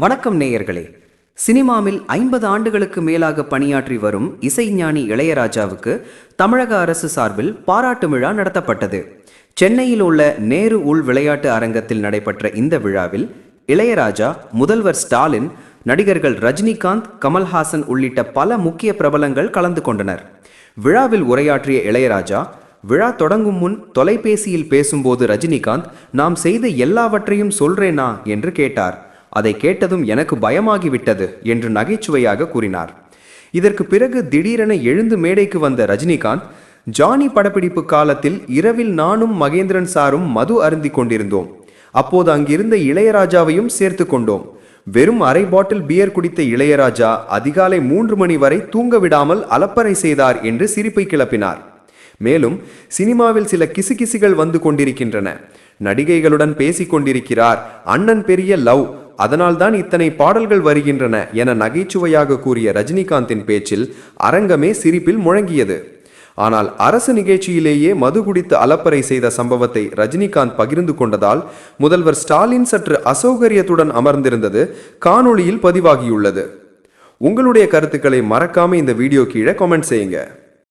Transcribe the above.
வணக்கம் நேயர்களே. சினிமாவில் ஐம்பது ஆண்டுகளுக்கு மேலாக பணியாற்றி வரும் இசைஞானி இளையராஜாவுக்கு தமிழக அரசு சார்பில் பாராட்டு விழா நடத்தப்பட்டது. சென்னையில் உள்ள நேரு உள் விளையாட்டு அரங்கத்தில் நடைபெற்ற இந்த விழாவில் இளையராஜா முதல்வர் ஸ்டாலின் நடிகர்கள் ரஜினிகாந்த் கமல்ஹாசன் உள்ளிட்ட பல முக்கிய பிரபலங்கள் கலந்து கொண்டனர். விழாவில் உரையாற்றிய இளையராஜா விழா தொடங்கும் முன் தொலைபேசியில் பேசும்போது ரஜினிகாந்த் நாம் செய்த எல்லாவற்றையும் சொல்றேனா என்று கேட்டார். அதை கேட்டதும் எனக்கு பயமாகிவிட்டது என்று நகைச்சுவையாக கூறினார். இதற்கு பிறகு திடீரென எழுந்து மேடைக்கு வந்த ரஜினிகாந்த் ஜானி படப்பிடிப்பு காலத்தில் இரவில் நானும் மகேந்திரன் சாரும் மது அருந்தி கொண்டிருந்தோம். அப்போது அங்கிருந்த இளையராஜாவையும் சேர்த்து கொண்டோம். வெறும் அரை பாட்டில் பியர் குடித்த இளையராஜா அதிகாலை மூன்று மணி வரை தூங்க விடாமல் அலப்பறை செய்தார் என்று சிரிப்பை கிளப்பினார். மேலும் சினிமாவில் சில கிசுகிசுகள் வந்து கொண்டிருக்கின்றன. நடிகைகளுடன் பேசிக் கொண்டிருக்கிறார் அண்ணன் பெரிய லவ் அதனால்தான் இத்தனை பாடல்கள் வருகின்றன என நகைச்சுவையாக கூறிய ரஜினிகாந்தின் பேச்சில் அரங்கமே சிரிப்பில் முழங்கியது. ஆனால் அரசு நிகழ்ச்சியிலேயே மது குடித்து அலப்பறை செய்த சம்பவத்தை ரஜினிகாந்த் பகிர்ந்து கொண்டதால் முதல்வர் ஸ்டாலின் சற்று அசௌகரியத்துடன் அமர்ந்திருந்தது காணொளியில் பதிவாகியுள்ளது. உங்களுடைய கருத்துக்களை மறக்காம இந்த வீடியோ கீழே கமெண்ட் செய்யுங்க.